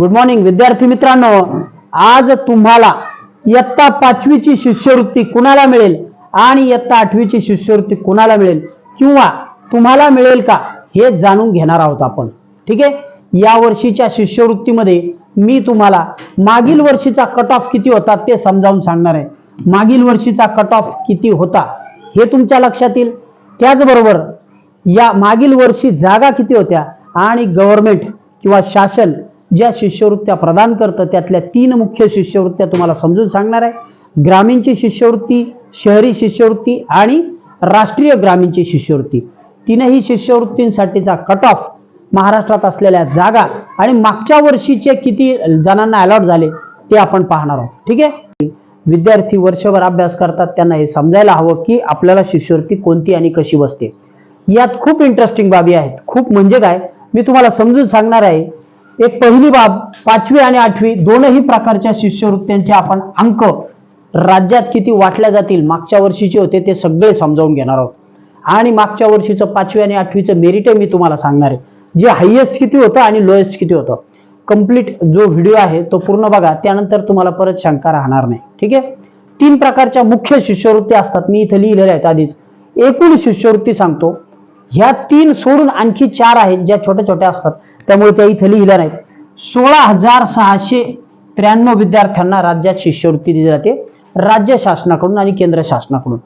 Good morning विद्यार्थी मित्रांनो. आज तुम्हाला इयत्ता पाचवीची शिष्यवृत्ती कुणाला मिळेल आणि इयत्ता आठवीची शिष्यवृत्ती कुणाला मिळेल किंवा तुम्हाला मिळेल का हे जाणून घेणार आहोत आपण. ठीक आहे? या वर्षीच्या शिष्यवृत्तीमध्ये मी तुम्हाला मागील वर्षीचा कट ऑफ किती होता ते समजावून सांगणार आहे. मागील वर्षीचा कट ऑफ किती होता हे तुमच्या लक्षात येईल. त्याचबरोबर या मागील वर्षी जागा किती होत्या आणि गव्हर्नमेंट किंवा शासन ज्या शिष्यवृत्त्या प्रदान करतं त्यातल्या तीन मुख्य शिष्यवृत्त्या तुम्हाला समजून सांगणार आहे. ग्रामीणची शिष्यवृत्ती शहरी शिष्यवृत्ती आणि राष्ट्रीय ग्रामीणची शिष्यवृत्ती. तीनही शिष्यवृत्तींसाठीचा कट ऑफ महाराष्ट्रात असलेल्या जागा आणि मागच्या वर्षीचे किती जणांना अलॉट झाले ते आपण पाहणार आहोत. ठीक आहे? विद्यार्थी वर्षभर अभ्यास करतात त्यांना हे समजायला हवं की आपल्याला शिष्यवृत्ती कोणती आणि कशी बसते. यात खूप इंटरेस्टिंग बाबी आहेत. खूप म्हणजे काय? मी तुम्हाला समजून सांगणार आहे एक पहिली बाब पाचवी आणि आठवी दोनही प्रकारच्या शिष्यवृत्त्यांचे आपण अंक राज्यात किती वाटल्या जातील मागच्या वर्षीचे होते ते सगळे समजावून घेणार आहोत. आणि मागच्या वर्षीचं पाचवी आणि आठवीचं मेरिट मी तुम्हाला सांगणार आहे. जे हायएस्ट किती होतं आणि लोएस्ट किती होतं. कंप्लीट जो व्हिडिओ आहे तो पूर्ण बघा त्यानंतर तुम्हाला परत शंका राहणार नाही. ठीक आहे? तीन प्रकारच्या मुख्य शिष्यवृत्ती असतात. मी इथे लिहिलेल्या आहेत आधीच. एकूण शिष्यवृत्ती सांगतो. ह्या तीन सोडून आणखी चार आहेत ज्या छोट्या छोट्या असतात. त्यामुळे त्या इथे लिहिलं नाही सोळा हजार सहाशे त्र्याण्णव विद्यार्थ्यांना राज्यात शिष्यवृत्ती दिली जाते राज्य शासनाकडून आणि केंद्र शासनाकडून.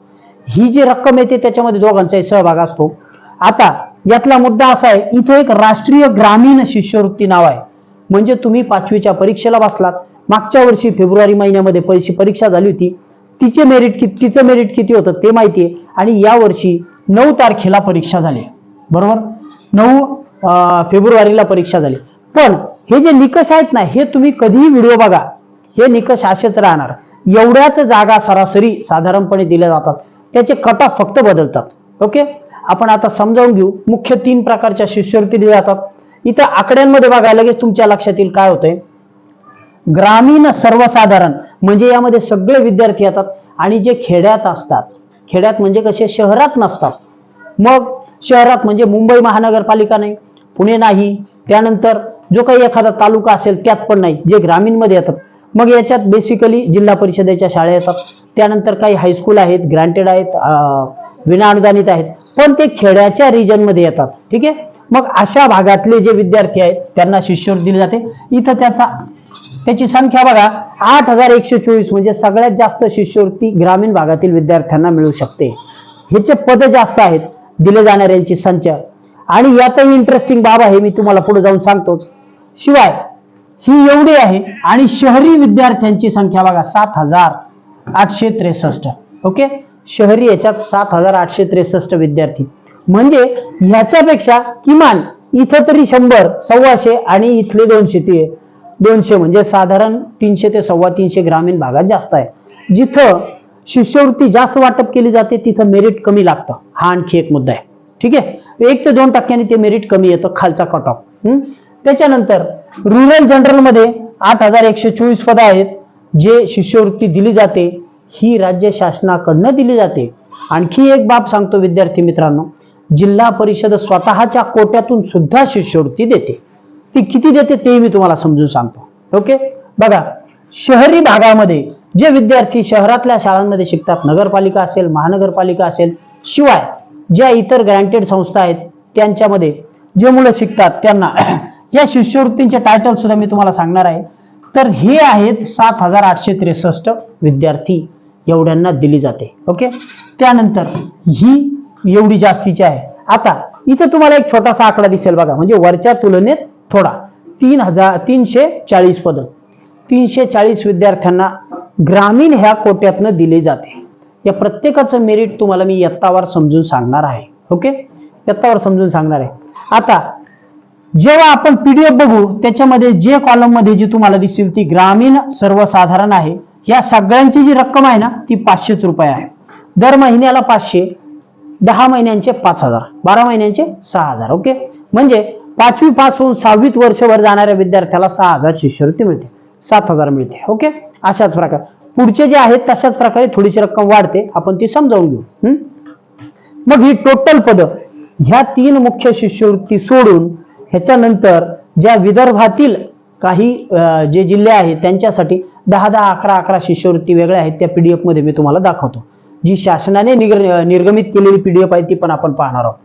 ही जी रक्कम येते त्याच्यामध्ये दोघांचाही सहभाग असतो. आता यातला मुद्दा असा आहे इथे एक राष्ट्रीय ग्रामीण शिष्यवृत्ती नाव आहे. म्हणजे तुम्ही पाचवीच्या परीक्षेला बसलात. मागच्या वर्षी फेब्रुवारी महिन्यामध्ये पैसे परीक्षा झाली होती. तिचे मेरिट किती तिचं मेरिट किती होतं ते माहिती आहे. आणि या वर्षी नऊ तारखेला परीक्षा झाली बरोबर? नऊ फेब्रुवारीला परीक्षा झाली. पण हे जे निकष आहेत ना हे तुम्ही कधीही व्हिडिओ बघा. हे निकष असेच राहणार. एवढ्याच जागा सरासरी साधारणपणे दिल्या जातात. त्याचे कट ऑफ फक्त बदलतात. ओके आपण आता समजावून घेऊ. मुख्य तीन प्रकारच्या शिष्यवृत्ती दिल्या जातात. इथं आकड्यांमध्ये बघा लगेच तुमच्या लक्षात येईल काय होतंय. ग्रामीण सर्वसाधारण म्हणजे यामध्ये सगळे विद्यार्थी येतात आणि जे खेड्यात असतात. खेड्यात म्हणजे कसे? शहरात नसतात. मग शहरात म्हणजे मुंबई महानगरपालिका नाही. पुणे नाही. त्यानंतर जो काही एखादा तालुका असेल त्यात पण नाही. जे ग्रामीणमध्ये येतात. मग याच्यात बेसिकली जिल्हा परिषदेच्या शाळा येतात. त्यानंतर काही हायस्कूल आहेत ग्रँटेड आहेत विनाअनुदानित आहेत. पण ते खेड्याच्या रिजनमध्ये येतात. ठीक आहे? मग अशा भागातले जे विद्यार्थी आहेत त्यांना शिष्यवृत्ती दिली जाते. इथं त्याचा त्याची संख्या बघा आठ हजार एकशे चोवीस म्हणजे सगळ्यात जास्त शिष्यवृत्ती ग्रामीण भागातील विद्यार्थ्यांना मिळू शकते. ह्याचे पद जास्त आहेत. दिले जाणाऱ्यांची संख्या आणि यातही इंटरेस्टिंग बाब आहे मी तुम्हाला पुढे जाऊन सांगतोच. शिवाय ही एवढी आहे आणि शहरी विद्यार्थ्यांची संख्या बघा सात हजार आठशे त्रेसष्ट. ओके? शहरी याच्यात सात हजार आठशे त्रेसष्ट विद्यार्थी. म्हणजे ह्याच्यापेक्षा किमान इथं तरी शंभर सव्वाशे आणि इथले दोनशे ते दोनशे म्हणजे साधारण तीनशे ते सव्वा तीनशे ग्रामीण भागात जास्त आहे. जिथं शिष्यवृत्ती जास्त वाटप केली जाते तिथं मेरिट कमी लागतं. हा आणखी एक मुद्दा आहे. ठीक आहे? एक ते दोन टक्क्यांनी ते मेरिट कमी येतं खालचा कट ऑफ त्याच्यानंतर रुरल जनरलमध्ये आठ हजार एकशे चोवीस पदं आहेत जे शिष्यवृत्ती दिली जाते ही राज्य शासनाकडनं दिली जाते. आणखी एक बाब सांगतो विद्यार्थी मित्रांनो जिल्हा परिषद स्वतःच्या कोट्यातून सुद्धा शिष्यवृत्ती देते. ती किती देते ते मी तुम्हाला समजून सांगतो. ओके? बघा शहरी भागामध्ये जे विद्यार्थी शहरातल्या शाळांमध्ये शिकतात नगरपालिका असेल महानगरपालिका असेल शिवाय ज्या इतर ग्रँटेड संस्था आहेत त्यांच्यामध्ये जे मुलं शिकतात त्यांना या शिष्यवृत्तींचे टायटल सुद्धा मी तुम्हाला सांगणार आहे. तर हे आहेत सात हजार आठशे त्रेसष्ट विद्यार्थी एवढ्यांना दिली जाते. ओके त्यानंतर ही एवढी जास्तीची आहे. आता इथं तुम्हाला एक छोटासा आकडा दिसेल बघा. म्हणजे वरच्या तुलनेत थोडा. तीन हजार तीनशे चाळीस पद. तीनशे चाळीस विद्यार्थ्यांना ग्रामीण ह्या कोट्यातनं दिले जाते. या प्रत्येकाचं मेरिट तुम्हाला मी यत्तावर समजून सांगणार आहे. ओके इयत्तावार समजून सांगणार आहे. आता जेव्हा आपण पीडीएफ बघू त्याच्यामध्ये जे कॉलममध्ये जी तुम्हाला दिसेल ती ग्रामीण सर्वसाधारण आहे. या सगळ्यांची जी रक्कम आहे ना ती पाचशेच रुपये आहे. दर महिन्याला पाचशे दहा महिन्यांचे पाच हजार बारा महिन्यांचे सहा हजार ओके म्हणजे पाचवी पासून सहावीत वर्षभर जाणाऱ्या विद्यार्थ्याला सहा हजार शिष्यवृत्ती मिळते सात हजार मिळते ओके अशाच प्रकार. पुढचे जे आहेत तशाच प्रकारे थोडीशी रक्कम वाढते. आपण ती समजावून घेऊ. हम्म? मग ही टोटल पद ह्या तीन मुख्य शिष्यवृत्ती सोडून ह्याच्यानंतर ज्या विदर्भातील काही जे जिल्हे आहेत त्यांच्यासाठी दहा दहा अकरा अकरा शिष्यवृत्ती वेगळ्या आहेत त्या पीडीएफमध्ये मी तुम्हाला दाखवतो. जी शासनाने निगर निर्गमित केलेली पीडीएफ आहे ती पण आपण पाहणार आहोत.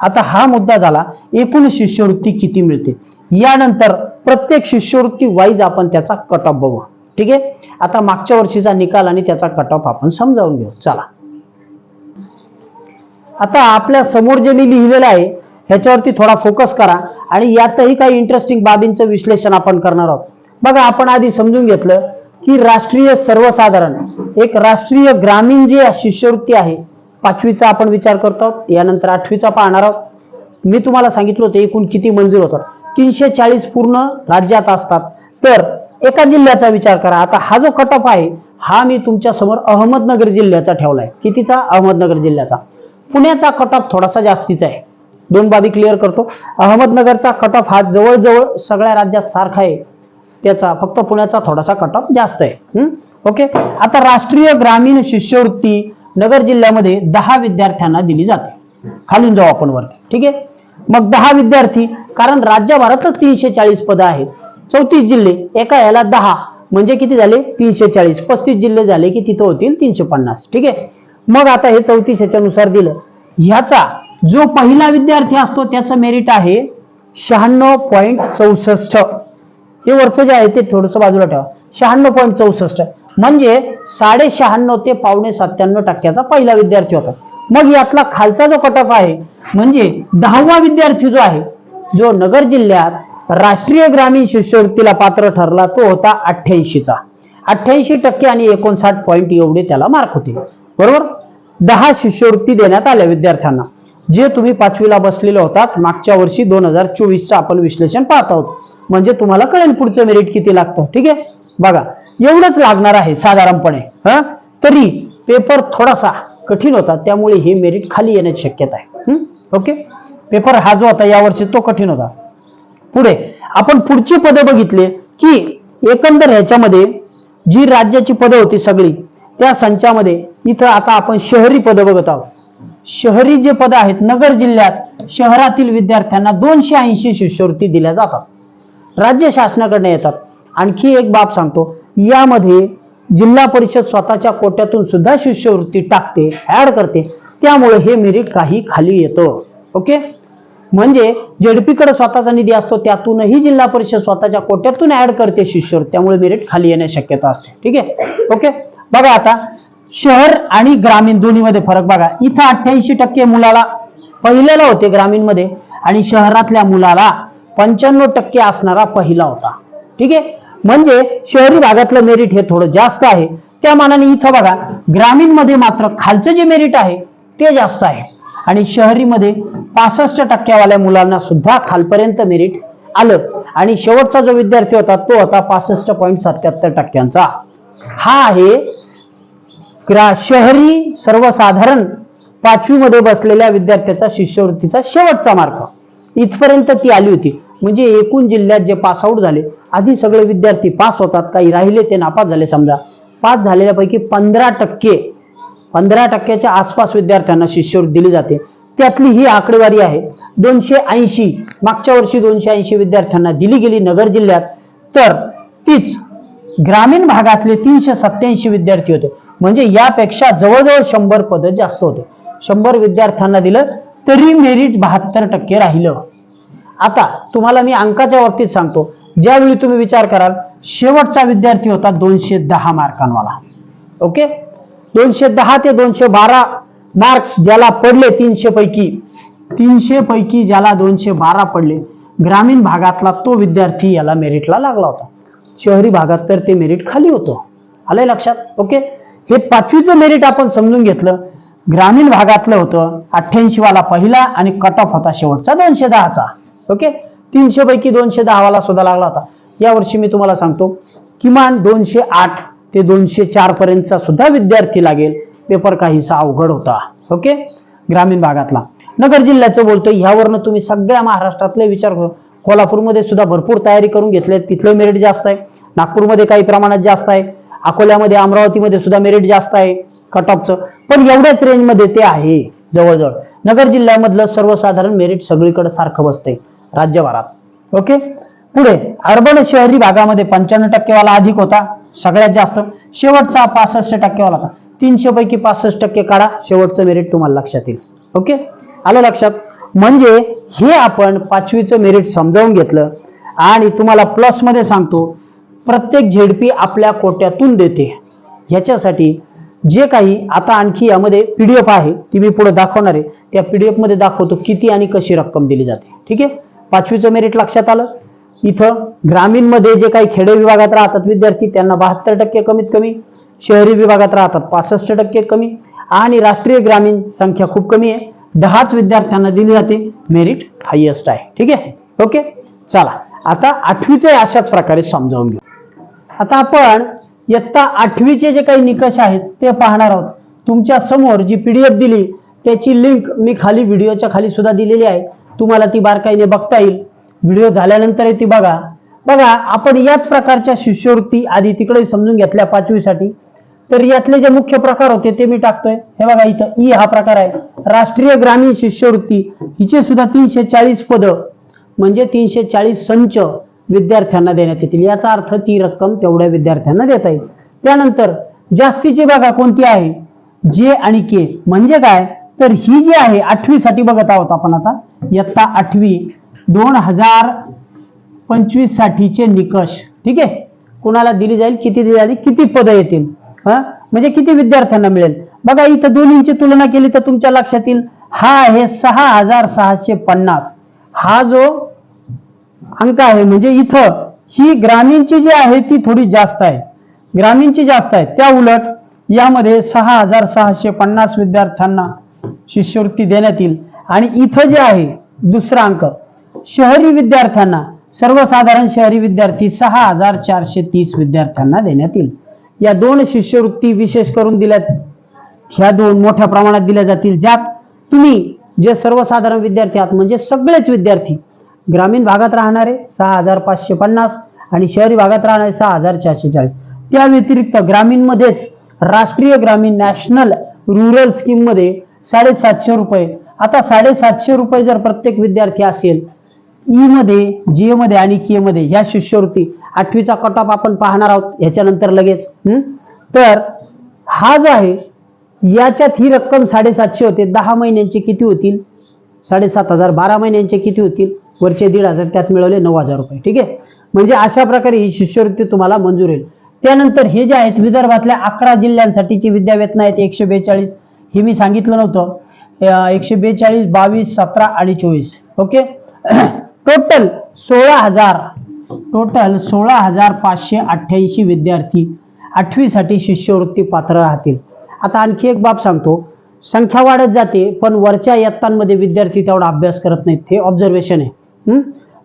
आता हा मुद्दा झाला एकूण शिष्यवृत्ती किती मिळते? यानंतर प्रत्येक शिष्यवृत्ती वाईज आपण त्याचा कट ऑफ बघू. ठीक आहे? आता मागच्या वर्षीचा निकाल आणि त्याचा कट ऑफ आपण समजावून घेऊ. चला. आता आपल्यासमोर जे मी लिहिलेलं आहे ह्याच्यावरती थोडा फोकस करा आणि यातही काही इंटरेस्टिंग बाबींचं विश्लेषण आपण करणार आहोत. बघा आपण आधी समजून घेतलं की राष्ट्रीय सर्वसाधारण एक राष्ट्रीय ग्रामीण जी शिष्यवृत्ती आहे पाचवीचा आपण विचार करतो. आहोत यानंतर आठवीचा पाहणार आहोत. मी तुम्हाला सांगितलं होतं एकूण किती मंजूर होतात? तीनशे चाळीस पूर्ण राज्यात असतात. तर एका जिल्ह्याचा विचार करा. आता हा जो कट ऑफ आहे हा मी तुमच्यासमोर अहमदनगर जिल्ह्याचा ठेवलाय. कितीचा? अहमदनगर जिल्ह्याचा. पुण्याचा कट ऑफ थोडासा जास्तीचा आहे. दोन बाबी क्लिअर करतो. अहमदनगरचा कट ऑफ हा जवळजवळ सगळ्या राज्यात सारखा आहे. त्याचा फक्त पुण्याचा थोडासा कट ऑफ जास्त आहे. हम्म? ओके? आता राष्ट्रीय ग्रामीण शिष्यवृत्ती नगर जिल्ह्यामध्ये दहा विद्यार्थ्यांना दिली जाते. खालून जाऊ आपण वरती. ठीक आहे? मग दहा विद्यार्थी कारण राज्यभरातच तीनशे चाळीस पदं आहेत. चौतीस जिल्हे एका याला दहा. म्हणजे किती झाले? तीनशे चाळीस. पस्तीस जिल्हे झाले की तिथं होतील तीनशे पन्नास. ठीक आहे? मग आता हे चौतीस ह्याच्यानुसार दिलं. ह्याचा जो पहिला विद्यार्थी असतो त्याचं मेरिट आहे शहाण्णव पॉईंट चौसष्ट. हे वरचं जे आहे ते थोडंसं बाजूला ठेवा. शहाण्णव पॉईंट चौसष्ट. म्हणजे साडे शहाण्णव ते पावणे सत्त्याण्णव टक्क्याचा पहिला विद्यार्थी होता. मग यातला खालचा जो कटऑफ आहे म्हणजे दहावा विद्यार्थी जो आहे जो नगर जिल्ह्यात राष्ट्रीय ग्रामीण शिष्यवृत्तीला पात्र ठरला तो होता अठ्ठ्याऐंशीचा. अठ्ठ्याऐंशी टक्के आणि एकोणसाठ पॉईंट एवढे त्याला मार्क होते. बरोबर? दहा शिष्यवृत्ती देण्यात आल्या विद्यार्थ्यांना. जे तुम्ही पाचवीला बसलेले होतात मागच्या वर्षी दोन हजार चोवीसचं आपण विश्लेषण पाहत आहोत. म्हणजे तुम्हाला कळेल पुढचं मेरिट किती लागतं. ठीक आहे? बघा एवढंच लागणार आहे साधारणपणे. हा? तरी पेपर थोडासा कठीण होता त्यामुळे हे मेरिट खाली येण्याची शक्यता आहे. ओके पेपर हा जो होता यावर्षी तो कठीण होता. पुढे. आपण पुढची पदं बघितले की एकंदर ह्याच्यामध्ये जी राज्याची पदं होती सगळी त्या संचामध्ये इथं आता आपण शहरी पदं बघत आहोत. शहरी जे पदं आहेत नगर जिल्ह्यात शहरातील विद्यार्थ्यांना दोनशे ऐंशी शिष्यवृत्ती दिल्या जातात. राज्य शासनाकडनं येतात. आणखी एक बाब सांगतो यामध्ये जिल्हा परिषद स्वतःच्या कोट्यातून सुद्धा शिष्यवृत्ती टाकते ऍड करते त्यामुळे हे मेरिट काही खाली येतं. ओके? म्हणजे जेडपीकडे स्वतःचा निधी असतो त्यातूनही जिल्हा परिषद स्वतःच्या कोट्यातून ऍड करते शिष्यवृत्ती. त्यामुळे मेरिट खाली येण्याची शक्यता असते. ठीक आहे? ओके बघा आता शहर आणि ग्रामीण दोन्हीमध्ये फरक बघा. इथं अठ्ठ्याऐंशी टक्के मुलाला पहिल्याला होते ग्रामीणमध्ये आणि शहरातल्या मुलाला पंच्याण्णव टक्के असणारा पहिला होता. ठीक आहे? म्हणजे शहरी भागातलं मेरिट हे थोडं जास्त आहे. त्या मानाने इथं बघा ग्रामीणमध्ये मात्र खालचं जे मेरिट आहे ते जास्त आहे. आणि शहरीमध्ये पासष्ट टक्क्यावाल्या मुलांना सुद्धा खालपर्यंत मेरिट आलं. आणि शेवटचा जो विद्यार्थी होता तो होता पासष्ट पॉईंट सत्याहत्तर टक्क्यांचा. हा आहे शहरी सर्वसाधारण पाचवीमध्ये बसलेल्या विद्यार्थ्याचा शिष्यवृत्तीचा शेवटचा मार्क. इथपर्यंत ती आली होती. म्हणजे एकूण जिल्ह्यात जे पास आउट झाले आधी सगळे विद्यार्थी पास होतात काही राहिले ते नापास झाले समजा. पास झालेल्यापैकी पंधरा टक्के पंधरा टक्क्याच्या आसपास विद्यार्थ्यांना शिष्यवृत्ती दिली जाते. त्यातली ही आकडेवारी आहे. दोनशे ऐंशी मागच्या वर्षी दोनशे ऐंशी विद्यार्थ्यांना दिली गेली नगर जिल्ह्यात. तर तीच ग्रामीण भागातले तीनशे सत्याऐंशी विद्यार्थी होते. म्हणजे यापेक्षा जवळजवळ शंभर पदं जास्त होते. शंभर विद्यार्थ्यांना दिलं तरी मेरिट बहात्तर टक्के राहिलं. आता तुम्हाला मी अंकाच्या बाबतीत सांगतो. ज्यावेळी तुम्ही विचार कराल शेवटचा विद्यार्थी होता दोनशे दहा मार्कांवाला. ओके? दोनशे दहा ते दोनशे बारा मार्क्स ज्याला पडले तीनशे पैकी. तीनशे पैकी ज्याला दोनशे बारा पडले ग्रामीण भागातला तो विद्यार्थी याला मेरिटला लागला होता. शहरी भागात तर ते मेरिट खाली होतं. आलंय लक्षात? ओके हे पाचवीचं मेरिट आपण समजून घेतलं. ग्रामीण भागातलं होतं अठ्ठ्याऐंशी वाला पहिला आणि कट ऑफ होता शेवटचा दोनशे दहाचा. ओके तीनशे पैकी दोनशे दहा वाला सुद्धा लागला होता. या वर्षी मी तुम्हाला सांगतो किमान दोनशे आठ ते दोनशे चार पर्यंतचा सुद्धा विद्यार्थी लागेल. पेपर काहीसा अवघड होता. ओके ग्रामीण भागातला. नगर जिल्ह्याचं बोलतोय. ह्यावरनं तुम्ही सगळ्या महाराष्ट्रातले विचार कोल्हापूरमध्ये सुद्धा भरपूर तयारी करून घेतले तिथलं मेरिट जास्त आहे. नागपूरमध्ये काही प्रमाणात जास्त आहे. अकोल्यामध्ये अमरावतीमध्ये सुद्धा मेरिट जास्त आहे. कट ऑफचं पण एवढ्याच रेंजमध्ये ते आहे. जवळजवळ. नगर जिल्ह्यामधलं सर्वसाधारण मेरिट सगळीकडे सारखं बसतंय. राज्यभरात. ओके पुढे अर्बन शहरी भागामध्ये पंच्याण्णव टक्केवाला अधिक होता. सगळ्यात जास्त. शेवटचा पासष्ट टक्केवाला का? तीनशे पैकी पासष्ट टक्के काढा. शेवटचं मेरिट तुम्हाला लक्षात येईल. ओके? आलं लक्षात? म्हणजे हे आपण पाचवीचं मेरिट समजावून घेतलं. आणि तुम्हाला प्लसमध्ये सांगतो प्रत्येक झेडपी आपल्या कोट्यातून देते. ह्याच्यासाठी जे काही आता आणखी यामध्ये पीडीएफ आहे ती मी पुढे दाखवणार आहे. त्या पीडीएफमध्ये दाखवतो किती आणि कशी रक्कम दिली जाते. ठीक आहे? पाचवीचं मेरिट लक्षात आलं? इथं ग्रामीणमध्ये जे काही खेडे विभागात राहतात विद्यार्थी त्यांना बहात्तर टक्के कमीत कमी. शहरी विभागात राहतात पासष्ट टक्के कमी. आणि राष्ट्रीय ग्रामीण संख्या खूप कमी आहे. दहाच विद्यार्थ्यांना दिली जाते. मेरिट हायएस्ट आहे. ठीक आहे? ओके? चला. आता आठवीचे अशाच प्रकारे समजावून घेऊ. आता आपण इयत्ता आठवीचे जे काही निकष आहेत ते पाहणार आहोत. तुमच्यासमोर जी पीडीएफ दिली त्याची लिंक मी खाली व्हिडिओच्या खाली सुद्धा दिलेली आहे. तुम्हाला ती बारकाईने बघता येईल. व्हिडिओ झाल्यानंतर ती बघा. बघा आपण याच प्रकारच्या शिष्यवृत्ती आधी तिकडे समजून घेतल्या पाचवीसाठी. तर यातले जे मुख्य प्रकार होते ते मी टाकतोय. हे बघा इथं ई हा प्रकार आहे. राष्ट्रीय ग्रामीण शिष्यवृत्ती. हिचे सुद्धा तीनशे चाळीस पद. म्हणजे तीनशे चाळीस संच विद्यार्थ्यांना देण्यात येतील. याचा अर्थ ती रक्कम तेवढ्या विद्यार्थ्यांना देता येईल. त्यानंतर जास्तीची बघा कोणती आहे? जे आणि के. म्हणजे काय? तर ही जी आहे आठवी साठी बघत आहोत आपण आता. इयत्ता आठवी. दोन हजार पंचवीस साठीचे निकष. ठीक आहे? कुणाला दिली जाईल किती दिली जाईल किती पदं येतील? हा? म्हणजे किती विद्यार्थ्यांना मिळेल? बघा इथं दोन्हींची तुलना केली तर तुमच्या लक्षात येईल. हा आहे सहा हजार सहाशे पन्नास. हा जो अंक आहे म्हणजे इथं ही ग्रामीणची जी आहे ती थोडी जास्त आहे. ग्रामीणची जास्त आहे. त्या उलट यामध्ये सहा हजार सहाशे पन्नास विद्यार्थ्यांना शिष्यवृत्ती देण्यात येईल. आणि इथं जे आहे दुसरा अंक शहरी विद्यार्थ्यांना सर्वसाधारण शहरी विद्यार्थी सहा हजार चारशे तीस विद्यार्थ्यांना देण्यात येईल. या दोन शिष्यवृत्ती विशेष करून दिल्या ह्या दोन मोठ्या प्रमाणात दिल्या जातील ज्यात तुम्ही जे सर्वसाधारण विद्यार्थी आहात म्हणजे सगळेच विद्यार्थी ग्रामीण भागात राहणारे सहा हजार पाचशे पन्नास आणि शहरी भागात राहणारे सहा हजार चारशे चाळीस. त्या व्यतिरिक्त ग्रामीणमध्येच राष्ट्रीय ग्रामीण नॅशनल रुरल स्कीममध्ये साडेसातशे रुपये आता साडेसातशे रुपये जर प्रत्येक विद्यार्थी असेल ई मध्ये जी मध्ये आणि के मध्ये ह्या शिष्यवृत्ती आठवीचा कट ऑफ आपण पाहणार आहोत. ह्याच्यानंतर लगेच तर हा जो आहे याच्यात ही रक्कम साडेसातशे होते. दहा महिन्यांचे किती होतील? साडेसात हजार. बारा महिन्यांचे किती होतील? वरचे दीड हजार. त्यात मिळवले नऊ हजार रुपये. ठीक आहे? म्हणजे अशा प्रकारे ही शिष्यवृत्ती तुम्हाला मंजूर होईल. त्यानंतर हे जे आहेत विदर्भातल्या अकरा जिल्ह्यांसाठीची विद्यावेतन आहेत. एकशे बेचाळीस. हे मी सांगितलं नव्हतं. एकशे बेचाळीस बावीस सतरा आणि चोवीस. ओके? टोटल सोळा हजार टोटल सोळा हजार पाचशे अठ्ठ्याऐंशी विद्यार्थी आठवीसाठी शिष्यवृत्ती पात्र राहतील. आता आणखी एक बाब सांगतो. संख्या वाढत जाते पण वरच्या इयत्तांमध्ये विद्यार्थी तेवढा अभ्यास करत नाहीत. हे ऑब्झर्वेशन आहे.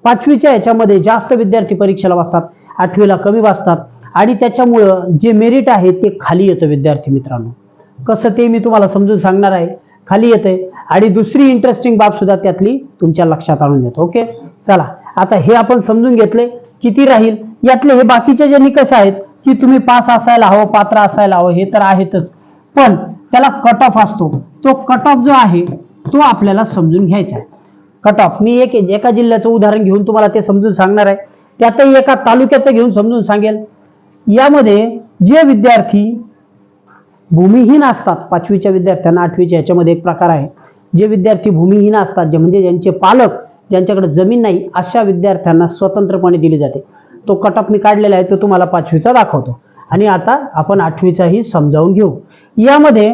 पाचवीच्या याच्यामध्ये जास्त विद्यार्थी परीक्षेला वाचतात आठवीला कमी वाचतात आणि त्याच्यामुळं जे मेरिट आहे ते खाली येतं विद्यार्थी मित्रांनो. कसं ते मी तुम्हाला समजून सांगणार आहे. खाली येते आणि दुसरी इंटरेस्टिंग बाब सुद्धा त्यातली तुमच्या लक्षात आणून देतो ओके चला आता हे आपण समजून घेतले किती राहील? यातले हे बाकीचे जे निकष आहेत की तुम्ही पास असायला हवं पात्र असायला हवं हे तर आहेतच. पण त्याला कट ऑफ असतो. तो कट ऑफ जो आहे तो आपल्याला समजून घ्यायचा आहे. कट ऑफ मी एक एका जिल्ह्याचं उदाहरण घेऊन तुम्हाला ते समजून सांगणार आहे. त्यातही एका तालुक्याचं घेऊन समजून सांगेल. यामध्ये जे विद्यार्थी भूमिहीन असतात पाचवीच्या विद्यार्थ्यांना आठवीच्या याच्यामध्ये एक प्रकार आहे. जे विद्यार्थी भूमिहीन असतात जे म्हणजे ज्यांचे पालक ज्यांच्याकडे जमीन नाही अशा विद्यार्थ्यांना स्वतंत्रपणे दिली जाते. तो कट ऑफ मी काढलेला आहे तो तुम्हाला पाचवीचा दाखवतो. आणि आता आपण आठवीचाही समजावून घेऊ. यामध्ये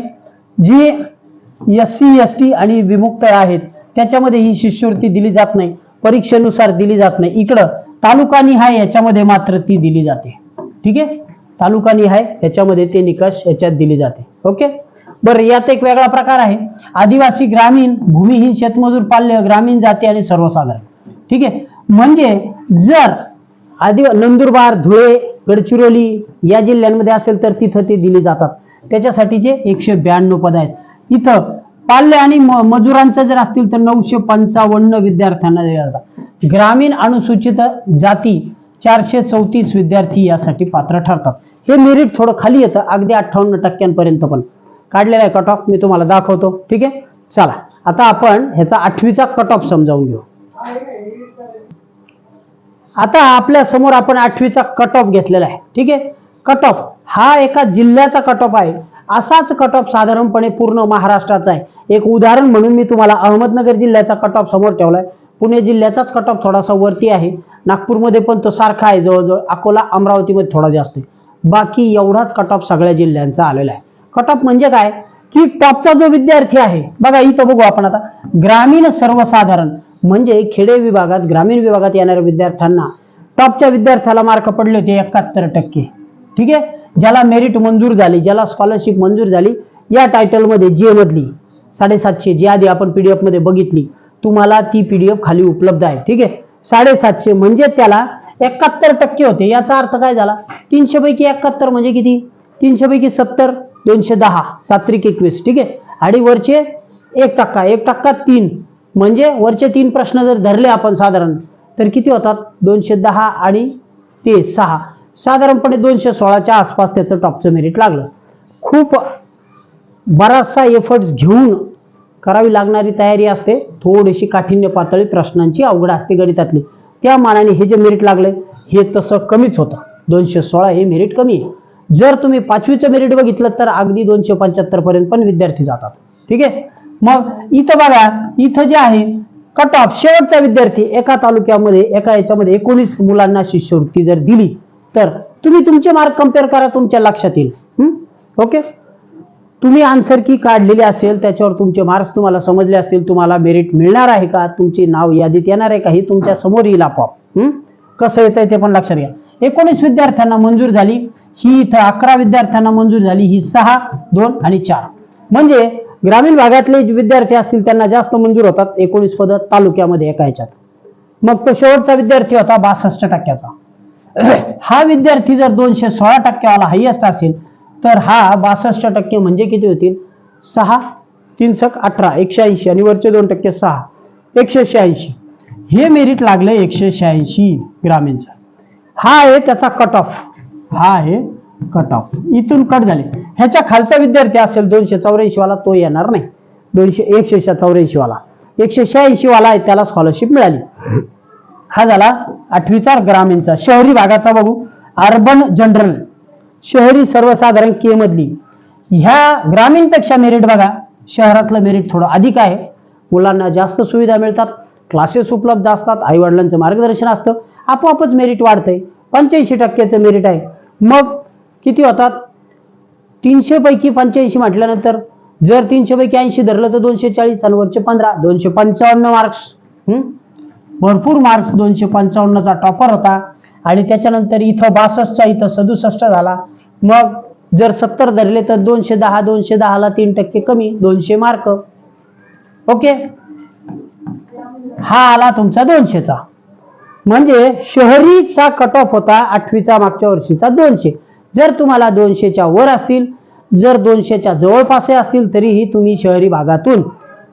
जी एस सी एस टी आणि विमुक्त आहेत त्याच्यामध्ये ही शिष्यवृत्ती दिली जात नाही परीक्षेनुसार दिली जात नाही. इकडं तालुका निहाय याच्यामध्ये मात्र ती दिली जाते. ठीक आहे? तालुका निहाय याच्यामध्ये ते निकष याच्यात दिली जाते. ओके? बरं यात एक वेगळा प्रकार आहे. आदिवासी ग्रामीण भूमिहीन शेतमजूर पाल्य ग्रामीण जाती आणि सर्वसाधारण. ठीक आहे? म्हणजे जर आदि नंदुरबार धुळे गडचिरोली या जिल्ह्यांमध्ये असेल तर तिथं ते दिले जातात. त्याच्यासाठीचे एकशे ब्याण्णव पद आहेत. इथं पाल्य आणि मजुरांचं जर असतील तर नऊशे पंचावन्न विद्यार्थ्यांना दिले जातात. ग्रामीण अनुसूचित जाती चारशे चौतीस विद्यार्थी यासाठी पात्र ठरतात. हे मेरिट थोडं खाली येतं. अगदी अठ्ठावन्न टक्क्यांपर्यंत पण. काढलेला आहे कट ऑफ मी तुम्हाला दाखवतो. ठीक आहे? चला. आता आपण ह्याचा आठवीचा कट ऑफ समजावून घेऊ. आता आपल्यासमोर आपण आठवीचा कट ऑफ घेतलेला आहे. ठीक आहे? कट ऑफ हा एका जिल्ह्याचा कट ऑफ आहे. असाच कट ऑफ साधारणपणे पूर्ण महाराष्ट्राचा आहे. एक उदाहरण म्हणून मी तुम्हाला अहमदनगर जिल्ह्याचा कट ऑफ समोर ठेवलाय. पुणे जिल्ह्याचाच कट ऑफ थोडासा वरती आहे. नागपूरमध्ये पण तो सारखा आहे. जवळजवळ अकोला अमरावतीमध्ये थोडा जास्त आहे. बाकी एवढाच कट ऑफ सगळ्या जिल्ह्यांचा आलेला आहे. कट ऑफ म्हणजे काय? की टॉपचा जो विद्यार्थी आहे बघा इथं बघू आपण आता. ग्रामीण सर्वसाधारण म्हणजे खेडे विभागात ग्रामीण विभागात येणाऱ्या विद्यार्थ्यांना टॉपच्या विद्यार्थ्याला मार्क पडले होते एकाहत्तर टक्के. ठीक आहे? ज्याला मेरिट मंजूर झाली ज्याला स्कॉलरशिप मंजूर झाली या टायटलमध्ये जे मधली साडेसातशे जी आधी आपण पीडीएफमध्ये बघितली तुम्हाला ती पीडीएफ खाली उपलब्ध आहे. ठीक आहे? साडेसातशे म्हणजे त्याला एकाहत्तर टक्के होते. याचा अर्थ काय झाला? तीनशे पैकी एकाहत्तर म्हणजे किती? तीनशे पैकी सत्तर दोनशे दहा सात्रिक एकवीस ठीक आहे? आणि वरचे एक टक्का एक टक्का तीन. म्हणजे वरचे तीन प्रश्न जर धरले आपण साधारण तर किती होतात? दोनशे दहा आणि ते सहा. साधारणपणे दोनशे सोळाच्या आसपास त्याचं टॉपचं मेरिट लागलं. खूप बराचसा एफर्ट्स घेऊन करावी लागणारी तयारी असते. थोडीशी काठिण्य पातळी प्रश्नांची अवघड असते गणितातली. त्या मानाने हे जे मेरिट लागले हे तसं कमीच होतं. दोनशे सोळा हे मेरिट कमी आहे. जर तुम्ही पाचवीचं मेरिट बघितलं तर अगदी दोनशे पंच्याहत्तर पर्यंत पण विद्यार्थी जातात. ठीक आहे? मग इथं बघा इथं जे आहे कट ऑफ शेवटचा विद्यार्थी एका तालुक्यामध्ये एका याच्यामध्ये एकोणीस मुलांना शिष्यवृत्ती जर दिली तर तुम्ही तुमचे मार्क कंपेअर करा तुमच्या लक्षात येईल. ओके? तुम्ही आन्सर की काढलेली असेल त्याच्यावर तुमचे मार्क्स तुम्हाला समजले असतील तुम्हाला मेरिट मिळणार आहे का? तुमचे नाव यादीत येणार आहे का? हे तुमच्यासमोर येईल आपोआप. कसं येतंय ते पण लक्षात घ्या. एकोणीस विद्यार्थ्यांना मंजूर झाली. ही इथं अकरा विद्यार्थ्यांना मंजूर झाली ही सहा दोन आणि चार. म्हणजे ग्रामीण भागातले विद्यार्थी असतील त्यांना जास्त मंजूर होतात एकोणीस पद तालुक्यामध्ये एका ह्याच्यात. मग तो शेवटचा विद्यार्थी होता बासष्ट टक्क्याचा. हा विद्यार्थी जर दोनशे सोळा टक्क्यावाला हायएस्ट असेल तर हा बासष्ट टक्के म्हणजे किती होतील? सहा तीन सक अठरा एकशे ऐंशी आणि वरचे दोन टक्के सहा एकशे शहाऐंशी. हे मेरिट लागलं एकशे शहाऐंशी ग्रामीणचं. हा आहे त्याचा कट ऑफ हा आहे कट ऑफ इथून कट झाले. ह्याच्या खालचा विद्यार्थी असेल दोनशे चौऱ्याऐंशी वाला तो येणार नाही. दोनशे एकशे चौऱ्याऐंशी वाला एकशे शहाऐंशी वाला आहे त्याला स्कॉलरशिप मिळाली. हा झाला आठवीचा ग्रामीणचा. शहरी भागाचा बघू. अर्बन जनरल शहरी सर्वसाधारण के मधली. ह्या ग्रामीणपेक्षा मेरिट बघा. शहरातलं मेरिट थोडं अधिक आहे. मुलांना जास्त सुविधा मिळतात. क्लासेस उपलब्ध असतात. आई वडिलांचं मार्गदर्शन असतं. आपोआपच मेरिट वाढतंय. पंच्याऐंशी टक्क्याचं मेरिट आहे. मग किती होतात? तीनशे पैकी पंच्याऐंशी म्हटल्यानंतर जर तीनशे पैकी ऐंशी धरलं तर दोनशे चाळीस आणि वरचे पंधरा दोनशे पंचावन्न मार्क्स भरपूर मार्क्स दोनशे पंचावन्नचा टॉपर होता. आणि त्याच्यानंतर इथं बासष्टचा इथं सदुसष्ट झाला. मग जर सत्तर धरले तर दोनशे दहा दोनशे दहाला तीन टक्के कमी दोनशे मार्क ओके? हा आला तुमचा दोनशेचा. म्हणजे शहरीचा कट ऑफ होता आठवीचा मागच्या वर्षीचा दोनशे. जर तुम्हाला दोनशेच्या वर असतील जर दोनशेच्या जवळपास असतील तरीही तुम्ही शहरी भागातून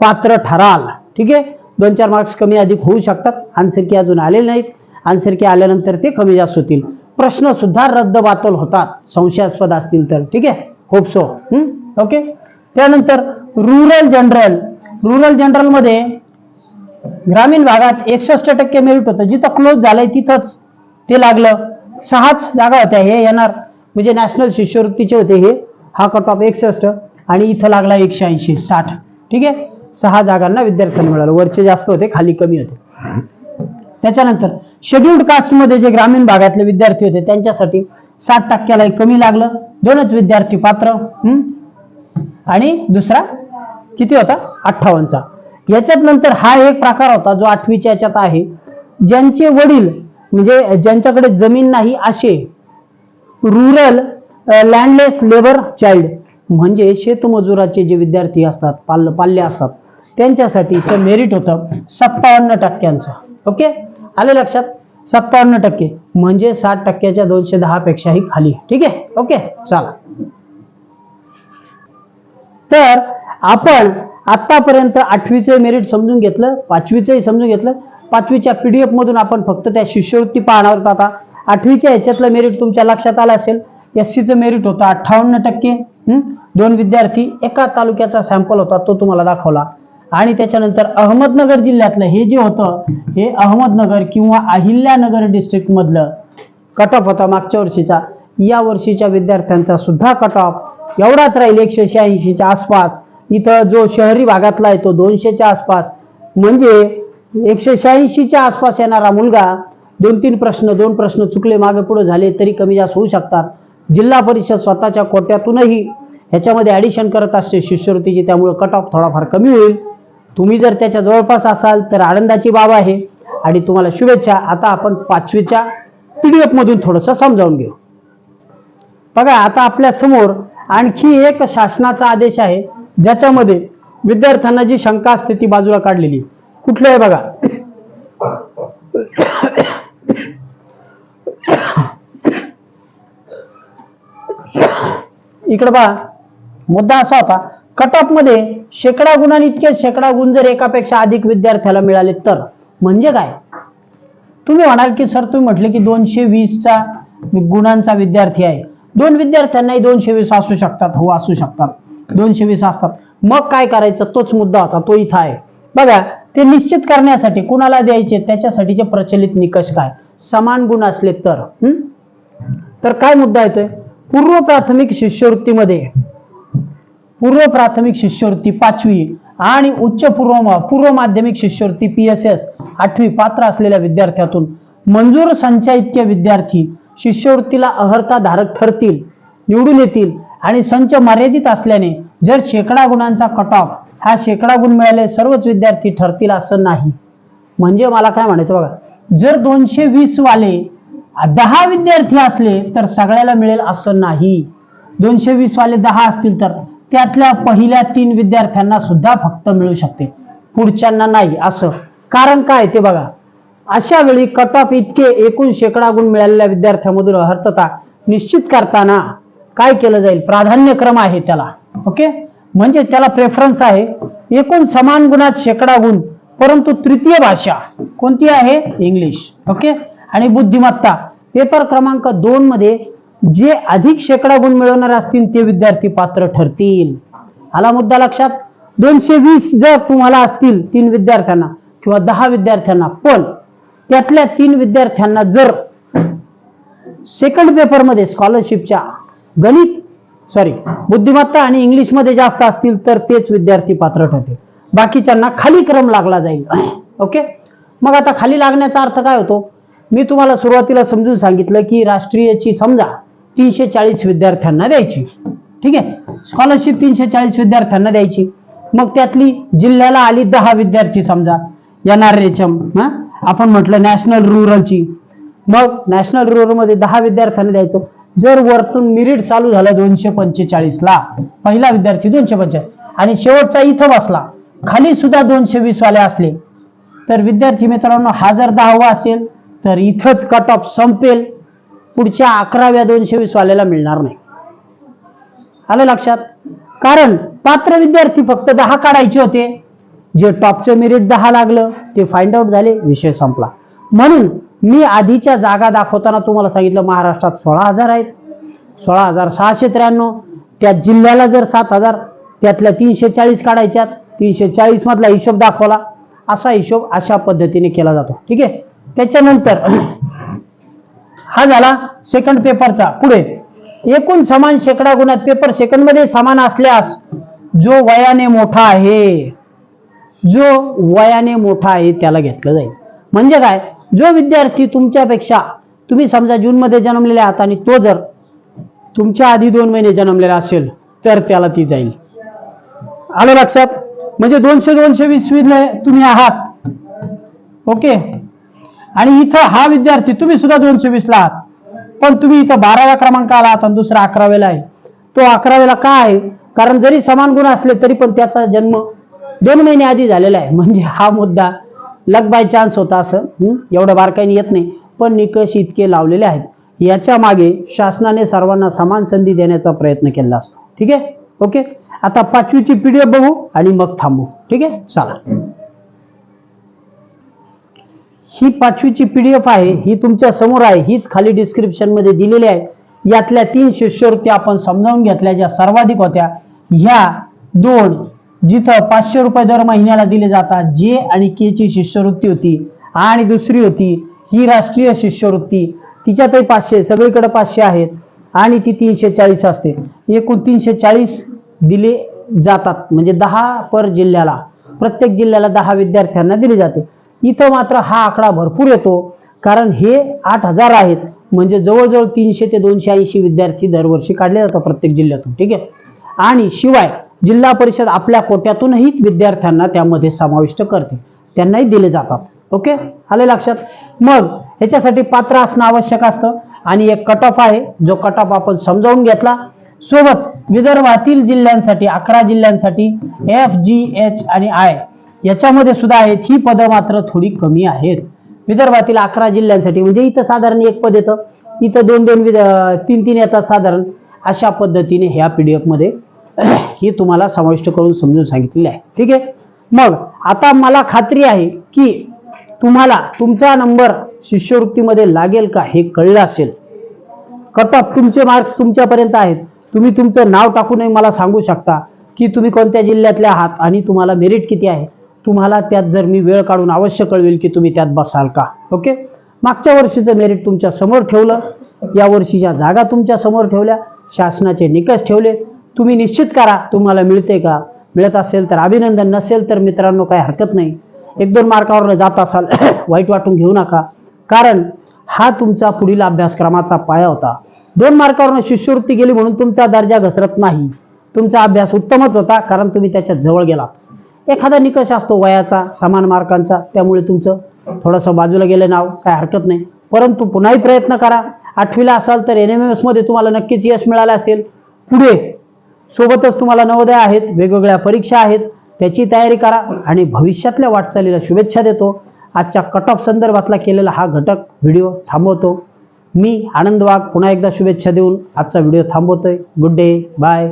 पात्र ठराल. ठीक आहे? दोन चार मार्क्स कमी अधिक होऊ शकतात. आन्सर की अजून आलेले नाहीत. आन्सर की आल्यानंतर ते कमी जास्त होतील. प्रश्न सुद्धा रद्द बातल होतात. संशयास्पद असतील तर. ठीक आहे? होप सो ओके त्यानंतर रुरल जनरल रुरल जनरलमध्ये ग्रामीण भागात एकसष्ट टक्के मेरिट होतं. जिथं क्लोज झालंय तिथंच ते लागलं. सहाच जागा होत्या हे येणार. म्हणजे नॅशनल शिष्यवृत्तीचे होते हे. हा कट ऑफ एकसष्ट आणि इथं लागला एकशे ऐंशी साठ. ठीक आहे? सहा जागांना विद्यार्थ्यांना मिळालं. वरचे जास्त होते खाली कमी होते. त्याच्यानंतर शेड्युल्ड कास्टमध्ये जे ग्रामीण भागातले विद्यार्थी होते त्यांच्यासाठी साठ टक्क्याला कमी लागलं. दोनच विद्यार्थी पात्र. आणि दुसरा किती होता? अठ्ठावन्नचा. याच्यात नंतर हा एक प्रकार होता जो आठवीच्या याच्यात आहे. ज्यांचे वडील म्हणजे ज्यांच्याकडे जमीन नाही असे रुरल लँडलेस लेबर चाइल्ड म्हणजे शेतमजुराचे जे विद्यार्थी असतात पाल पाल्य असतात त्यांच्यासाठीचं मेरिट होतं सत्तावन्न टक्क्यांचं. ओके? आले लक्षात? सत्तावन्न टक्के. म्हणजे साठ टक्क्याच्या दोनशे दहा पेक्षाही खाली. ठीक आहे? ओके? चला. तर आपण आत्तापर्यंत आठवीचे मेरिट समजून घेतलं पाचवीचंही समजून घेतलं. पाचवीच्या पी डी एफमधून आपण फक्त त्या शिष्यवृत्ती पाहणार होता आता. आठवीच्या ह्याच्यातलं मेरिट तुमच्या लक्षात आलं असेल. एस सीचं मेरिट होतं अठ्ठावन्न टक्के. दोन विद्यार्थी एका तालुक्याचा सॅम्पल होता तो तुम्हाला दाखवला. आणि त्याच्यानंतर अहमदनगर जिल्ह्यातलं हे जे होतं हे अहमदनगर किंवा अहिल्यानगर डिस्ट्रिक्टमधलं कट ऑफ होता मागच्या वर्षीचा. या वर्षीच्या विद्यार्थ्यांचा सुद्धा कट ऑफ एवढाच राहील एकशे शहाऐंशीच्या आसपास. इथं जो शहरी भागातला आहे तो दोनशेच्या आसपास म्हणजे एकशे शहाऐंशीच्या आसपास येणारा मुलगा दोन तीन प्रश्न दोन प्रश्न चुकले मागे पुढे झाले तरी कमी जास्त होऊ शकतात. जिल्हा परिषद स्वतःच्या कोट्यातूनही ह्याच्यामध्ये ॲडिशन करत असते. शिष्यवृत्तीची त्यामुळे कट ऑफ थोडाफार कमी होईल. तुम्ही जर त्याच्या जवळपास असाल तर आनंदाची बाब आहे. आणि तुम्हाला शुभेच्छा. आता आपण पाचवीच्या पीडीएफ मधून थोडंसं समजावून घेऊ. बघा आता आपल्यासमोर आणखी एक शासनाचा आदेश आहे. ज्याच्यामध्ये विद्यार्थ्यांना जी शंका असते ती बाजूला काढलेली. कुठलं आहे बघा? इकडे पहा मुद्दा असा होता कट ऑफमध्ये शेकडा गुणांनी इतके शेकडा गुण जर एकापेक्षा अधिक विद्यार्थ्याला मिळाले तर म्हणजे काय? तुम्ही म्हणाल की सर तुम्ही म्हटले की दोनशे वीसचा गुणांचा विद्यार्थी आहे. दोन विद्यार्थ्यांनाही दोनशे वीस असू शकतात हो असू शकतात. दोनशे वीस असतात. मग काय करायचं? तोच मुद्दा होता. तो इथं आहे. बघा ते निश्चित करण्यासाठी कुणाला द्यायचे? त्याच्यासाठीचे प्रचलित निकष काय? समान गुण असले तर. तर काय मुद्दा येतोय? पूर्व प्राथमिक शिष्यवृत्तीमध्ये पूर्व प्राथमिक शिष्यवृत्ती पाचवी आणि उच्च पूर्व पूर्व माध्यमिक शिष्यवृत्ती पी एस एस आठवी पात्र असलेल्या विद्यार्थ्यातून मंजूर संख्या इतके विद्यार्थी शिष्यवृत्तीला अहर्ता धारक ठरतील निवडून येतील आणि संच मर्यादित असल्याने जर शेकडा गुणांचा कट ऑफ हा शेकडा गुण मिळाले सर्वच विद्यार्थी ठरतील असं नाही. म्हणजे मला काय म्हणायचं बघा जर दोनशे वीस वाले दहा विद्यार्थी असले तर सगळ्याला मिळेल असं नाही. दोनशे वीस वाले दहा असतील तर त्यातल्या पहिल्या तीन विद्यार्थ्यांना सुद्धा फक्त मिळू शकते. पुढच्यांना नाही असं. कारण काय ते बघा अशा वेळी कट ऑफ इतके एकूण शेकडा गुण मिळालेल्या विद्यार्थ्यांमधून अर्थता निश्चित करताना काय केलं जाईल? प्राधान्यक्रम आहे त्याला. ओके? म्हणजे त्याला प्रेफरन्स आहे. एकूण समान गुणात शेकडा गुण परंतु तृतीय भाषा कोणती आहे? English okay? आणि बुद्धिमत्ता. पेपर क्रमांक दोन मध्ये जे अधिक शेकडा गुण मिळवणारे असतील ते विद्यार्थी पात्र ठरतील. आला मुद्दा लक्षात? दोनशे वीस जर तुम्हाला असतील तीन विद्यार्थ्यांना किंवा दहा विद्यार्थ्यांना पण त्यातल्या तीन विद्यार्थ्यांना जर सेकंड पेपरमध्ये स्कॉलरशिपच्या गणित सॉरी बुद्धिमत्ता आणि इंग्लिशमध्ये जास्त असतील तर तेच विद्यार्थी पात्र ठरतील. बाकीच्यांना खाली क्रम लागला जाईल. ओके मग आता खाली लागण्याचा अर्थ काय होतो? मी तुम्हाला सुरुवातीला समजून सांगितलं की राष्ट्रीयची समजा तीनशे चाळीस विद्यार्थ्यांना द्यायची. ठीक आहे? स्कॉलरशिप तीनशे चाळीस विद्यार्थ्यांना द्यायची. मग त्यातली जिल्ह्याला आली दहा विद्यार्थी समजा. एन आर हा? आपण म्हटलं नॅशनल रुरलची मग नॅशनल रुरलमध्ये दहा विद्यार्थ्यांना द्यायचं. जर वरतून मिरिट चालू झालं दोनशे पंचेचाळीसला पहिला विद्यार्थी दोनशे पंचेचाळीस आणि शेवटचा इथं बसला खाली सुद्धा दोनशे वीस वाले असले. तर विद्यार्थी मित्रांनो हा जर दहावा असेल तर इथंच कट ऑफ संपेल. पुढच्या अकराव्या दोनशे वीस वाल्याला मिळणार नाही. आलं लक्षात? कारण पात्र विद्यार्थी फक्त दहा काढायचे होते. जे टॉपचं मेरिट दहा लागलं ते फाइंड आउट झाले विषय संपला. म्हणून मी आधीच्या जागा दाखवताना तुम्हाला सांगितलं महाराष्ट्रात सोळा हजार आहेत. सोळा हजार सहाशे त्र्याण्णव. त्या जिल्ह्याला जर सात हजार त्यातल्या तीनशे चाळीस काढायच्यात तीनशे चाळीस मधला हिशोब दाखवला. असा हिशोब अशा पद्धतीने केला जातो. ठीक आहे? त्याच्यानंतर हा झाला सेकंड पेपरचा पुढे. एकूण समान शेकडा गुणात पेपर सेकंडमध्ये समान असल्यास जो वयाने मोठा आहे जो वयाने मोठा आहे त्याला घेतलं जाईल. म्हणजे काय? जो विद्यार्थी तुमच्यापेक्षा तुम्ही समजा जूनमध्ये जन्मलेले आहात आणि तो जर तुमच्या आधी दोन महिने जन्मलेला असेल तर त्याला ती जाईल. आलं लक्षात? म्हणजे दोनशे दोनशे वीस विधले तुम्ही आहात. ओके? आणि इथं हा विद्यार्थी तुम्ही सुद्धा दोनशे वीसला आहात. पण तुम्ही इथं बाराव्या क्रमांकाला आहात आणि दुसरा अकरावेला आहे. तो अकरावेला का आहे? कारण जरी समान गुण असले तरी पण त्याचा जन्म दोन महिने आधी झालेला आहे. म्हणजे हा मुद्दा लक बाय चान्स होता असं एवढं बारकाईने येत नाही. पण निकष इतके लावलेले आहेत. याच्या मागे शासनाने सर्वांना समान संधी देण्याचा प्रयत्न केला असतो. ठीक आहे? ओके? आता पाचवीची पीडीएफ बघू आणि मग थांबू. ठीक आहे? चला. ही पाचवीची पीडीएफ आहे ही तुमच्यासमोर आहे हीच खाली डिस्क्रिप्शनमध्ये दिलेली आहे. यातल्या तीन शिष्यवृत्ती आपण समजावून घेतल्या ज्या सर्वाधिक होत्या. ह्या दोन जिथं पाचशे रुपये दर महिन्याला दिले जातात जे आणि के ची शिष्यवृत्ती होती आणि दुसरी होती ही राष्ट्रीय शिष्यवृत्ती. तिच्यातही पाचशे सगळीकडे पाचशे आहेत आणि ती तीनशे चाळीस असते. एकूण तीनशे चाळीस दिले जातात म्हणजे दहा पर जिल्ह्याला. प्रत्येक जिल्ह्याला दहा विद्यार्थ्यांना दिली जाते. इथं मात्र हा आकडा भरपूर येतो कारण हे आठ हजार आहेत. म्हणजे जवळजवळ तीनशे ते दोनशे ऐंशी विद्यार्थी दरवर्षी काढले जातात प्रत्येक जिल्ह्यातून ठीक आहे? आणि शिवाय जिल्हा परिषद आपल्या कोट्यातूनही विद्यार्थ्यांना त्यामध्ये समाविष्ट करते. त्यांनाही दिले जातात. ओके? आले लक्षात? मग ह्याच्यासाठी पात्र असणं आवश्यक असतं. आणि एक कट ऑफ आहे. जो कट ऑफ आपण समजावून घेतला. सोबत विदर्भातील जिल्ह्यांसाठी अकरा जिल्ह्यांसाठी एफ जी एच आणि आय याच्यामध्ये सुद्धा आहेत. ही पदं मात्र थोडी कमी आहेत. विदर्भातील अकरा जिल्ह्यांसाठी म्हणजे इथं साधारण एक पद येतं. इथं दोन दोन विद तीन तीन येतात साधारण. अशा पद्धतीने ह्या पी डी एफमध्ये ही तुम्हाला समाविष्ट करून समजून सांगितलेली आहे. ठीक आहे? मग आता मला खात्री आहे की तुम्हाला तुमचा नंबर शिष्यवृत्तीमध्ये लागेल का हे कळलं असेल. कट ऑफ तुमचे मार्क्स तुमच्यापर्यंत आहेत. तुम्ही तुमचं नाव टाकूनही मला सांगू शकता की तुम्ही कोणत्या जिल्ह्यातले आहात आणि तुम्हाला मेरिट किती आहे. तुम्हाला त्यात जर मी वेळ काढून अवश्य कळवेल की तुम्ही त्यात बसाल का. ओके मागच्या वर्षीचं मेरिट तुमच्यासमोर ठेवलं. या वर्षीच्या जागा तुमच्यासमोर ठेवल्या. शासनाचे निकष ठेवले. तुम्ही निश्चित करा तुम्हाला मिळते का? मिळत असेल तर अभिनंदन नसेल तर मित्रांनो काही हरकत नाही. एक दोन मार्कावर जात असाल वाईट वाटून घेऊ नका. कारण हा तुमचा पुढील अभ्यासक्रमाचा पाया होता. दोन मार्कावरनं शिष्यवृत्ती गेली म्हणून तुमचा दर्जा घसरत नाही. तुमचा अभ्यास उत्तमच होता कारण तुम्ही त्याच्याजवळ गेला एखादा निकष असतो वयाचा समान मार्कांचा त्यामुळे तुमचं थोडंसं बाजूला गेलं नाव काय हरकत नाही. परंतु पुन्हाही प्रयत्न करा. आठवीला असाल तर एन एम एम एसमध्ये तुम्हाला नक्कीच यश मिळालं असेल. पुढे सोबतच तुम्हाला नवोदय आहेत वेगवेगळ्या परीक्षा आहेत त्याची तयारी करा आणि भविष्यातल्या वाटचालीला शुभेच्छा देतो. आजच्या कट ऑफ संदर्भातला केलेला हा घटक व्हिडिओ थांबवतो. मी आनंद वाघ पुन्हा एकदा शुभेच्छा देऊन आजचा व्हिडिओ थांबवतोय. Good day bye